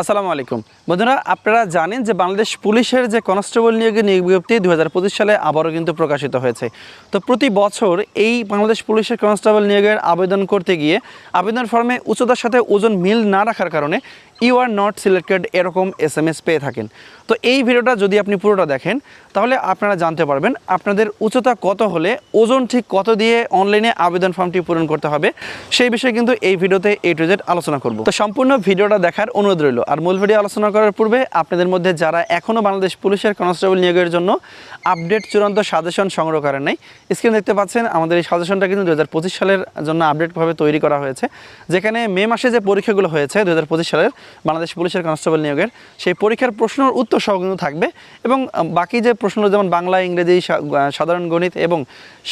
আসসালামু আলাইকুম। বন্ধুরা, আপনারা জানেন যে বাংলাদেশ পুলিশের যে কনস্টেবল নিয়োগের নিয়োগ বিজ্ঞপ্তি দু হাজার পঁচিশ সালে আবারও কিন্তু প্রকাশিত হয়েছে। তো প্রতি বছর এই বাংলাদেশ পুলিশের কনস্টেবল নিয়োগের আবেদন করতে গিয়ে আবেদন ফর্মে উচ্চতার সাথে ওজন মিল না রাখার কারণে ইউ আর নট সিলেক্টেড এরকম এস এম এস পেয়ে থাকেন। তো এই ভিডিওটা যদি আপনি পুরোটা দেখেন, তাহলে আপনারা জানতে পারবেন আপনাদের উচ্চতা কত হলে, ওজন ঠিক কত দিয়ে অনলাইনে আবেদন ফর্মটি পূরণ করতে হবে, সেই বিষয়ে কিন্তু এই ভিডিওতে এ টু জেড আলোচনা করব। তো সম্পূর্ণ ভিডিওটা দেখার অনুরোধ রইল। আর মূল ভিডিও আলোচনা করার পূর্বে আপনাদের মধ্যে যারা এখনও বাংলাদেশ পুলিশের কনস্টেবল নিয়োগের জন্য আপডেট চূড়ান্ত সাজেশন সংগ্রহ করেন নাই, স্ক্রিন দেখতে পাচ্ছেন আমাদের এই সাজেশনটা কিন্তু দু হাজার পঁচিশ সালের জন্য আপডেটভাবে তৈরি করা হয়েছে। যেখানে মে মাসে যে পরীক্ষাগুলো হয়েছে দু হাজার পঁচিশ সালের বাংলাদেশ পুলিশের কনস্টেবল নিয়োগের, সেই পরীক্ষার প্রশ্নের উত্তর সহ কিন্তু থাকবে। এবং বাকি যে প্রশ্নগুলো, যেমন বাংলা, ইংরেজি সাধারণ গণিত এবং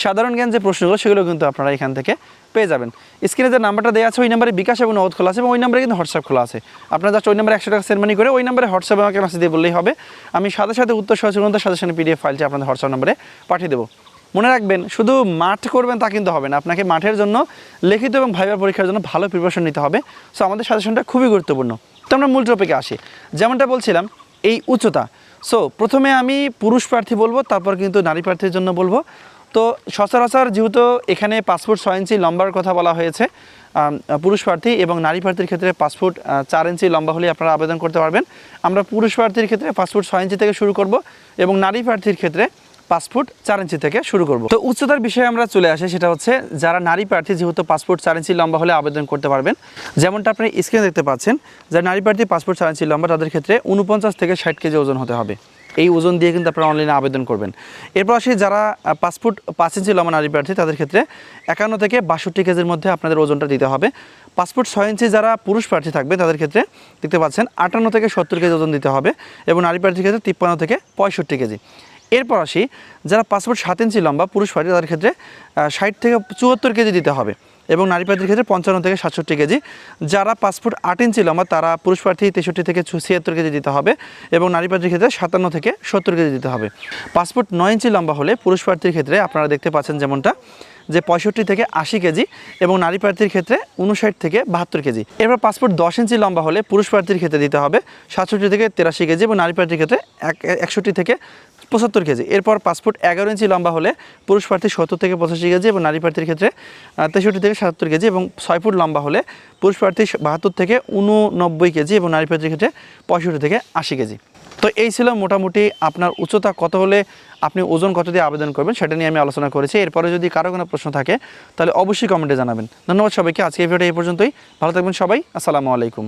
সাধারণ জ্ঞান যে প্রশ্নগুলো, সেগুলো কিন্তু আপনারা এখান থেকে পেয়ে যাবেন। স্ক্রিনে যে নাম্বারটা দেওয়া আছে, ওই নাম্বারে বিকাশ এবং নগদ খোলা আছে এবং ওই নাম্বারে কিন্তু হোয়াটসঅ্যাপ খোলা আছে। আপনারা জাস্ট ওই নাম্বারে একশো টাকা সেন্ড মানি করে ওই নাম্বারে হোয়াটসঅ্যাপে আমাকে মেসেজ দিয়ে বললেই হবে। আমি সাথে সাথে উত্তর সচেতনতা সাজেশনের পিডিএফ ফাইলটি আপনাদের হোয়াটসঅ্যাপ নাম্বারে পাঠিয়ে দেবো। মনে রাখবেন, শুধু মাঠ করবেন তা কিন্তু হবে না। আপনাকে মাঠের জন্য লিখিত এবং ভাইবার পরীক্ষার জন্য ভালো প্রিপারেশন নিতে হবে। সো আমাদের সাজেশনটা খুবই গুরুত্বপূর্ণ। তো আমরা মূল টপিকে আসি। যেমনটা বলছিলাম, এই উচ্চতা। সো প্রথমে আমি পুরুষ প্রার্থী বলব, তারপর কিন্তু নারী প্রার্থীর জন্য বলব। তো, সচরাচর যেহেতু এখানে পাসপোর্ট ছয় ইঞ্চি লম্বার কথা বলা হয়েছে পুরুষ প্রার্থী এবং নারী প্রার্থীর ক্ষেত্রে পাসপোর্ট চার ইঞ্চি লম্বা হলে আপনারা আবেদন করতে পারবেন। আমরা পুরুষ প্রার্থীর ক্ষেত্রে পাসপোর্ট ছয় ইঞ্চি থেকে শুরু করব এবং নারী প্রার্থীর ক্ষেত্রে পাসপোর্ট চার ইঞ্চি থেকে শুরু করব। তো উচ্চতার বিষয়ে আমরা চলে আসি সেটা হচ্ছে যারা নারী প্রার্থী যেহেতু পাসপোর্ট চার ইঞ্চি লম্বা হলে আবেদন করতে পারবেন। যেমনটা আপনি স্ক্রিনে দেখতে পাচ্ছেন যারা নারী প্রার্থী পাসপোর্ট চার ইঞ্চি লম্বা তাদের ক্ষেত্রে উনপঞ্চাশ থেকে ষাট কেজি ওজন হতে হবে। এই ওজন দিয়ে কিন্তু আপনারা অনলাইনে আবেদন করবেন। এরপর আসি যারা আহ, পাসপোর্ট পাঁচ ইঞ্চি লম্বা নারী প্রার্থী তাদের ক্ষেত্রে একান্ন থেকে বাষট্টি কেজির মধ্যে আপনাদের ওজনটা দিতে হবে। পাসপোর্ট ছয় ইঞ্চি যারা পুরুষ প্রার্থী থাকবে তাদের ক্ষেত্রে দেখতে পাচ্ছেন আটান্ন থেকে সত্তর কেজি ওজন দিতে হবে এবং নারী প্রার্থীর ক্ষেত্রে তিপ্পান্ন থেকে পঁয়ষট্টি কেজি। এরপর আসি, যারা পাসপোর্ট সাত ইঞ্চি লম্বা, পুরুষ প্রার্থী তাদের ক্ষেত্রে ষাট থেকে চুয়াত্তর কেজি দিতে হবে এবং নারী প্রার্থীর ক্ষেত্রে পঞ্চান্ন থেকে সাতষট্টি কেজি। যারা পাসপোর্ট আট ইঞ্চি লম্বা, তারা পুরুষ প্রার্থী তেষট্টি থেকে ছিয়াত্তর কেজি দিতে হবে এবং নারী প্রার্থীর ক্ষেত্রে সাতান্ন থেকে সত্তর কেজি দিতে হবে। পাসপোর্ট নয় ইঞ্চি লম্বা হলে পুরুষ প্রার্থীর ক্ষেত্রে আপনারা দেখতে পাচ্ছেন যেমনটা। যে পঁয়ষট্টি থেকে আশি কেজি এবং নারী প্রার্থীর ক্ষেত্রে উনষাট থেকে বাহাত্তর কেজি। এরপর পাসপোর্ট দশ ইঞ্চি লম্বা হলে পুরুষ প্রার্থীর ক্ষেত্রে দিতে হবে সাতষট্টি থেকে তেরাশি কেজি এবং নারী প্রার্থীর ক্ষেত্রে এক, একষট্টি থেকে পঁচাত্তর কেজি। এরপর পাসপোর্ট এগারো ইঞ্চি লম্বা হলে পুরুষ প্রার্থী সত্তর থেকে পঁচাশি কেজি এবং নারী প্রার্থীর ক্ষেত্রে তেষট্টি থেকে সাতাত্তর কেজি এবং ছয় ফুট লম্বা হলে পুরুষ প্রার্থী বাহাত্তর থেকে উননব্বই কেজি এবং নারী প্রার্থীর ক্ষেত্রে পঁয়ষট্টি থেকে আশি কেজি। তো এই ছিল মোটামুটি আপনার উচ্চতা কত হলে আপনি ওজন কত দিয়ে আবেদন করবেন সেটা নিয়ে আমি আলোচনা করেছি। এরপরে যদি কারও কোনো প্রশ্ন থাকে, তাহলে অবশ্যই কমেন্টে জানাবেন। ধন্যবাদ সবাইকে। আজকে এই ভিডিওটা এই পর্যন্তই। ভালো থাকবেন সবাই। আসসালামু আলাইকুম।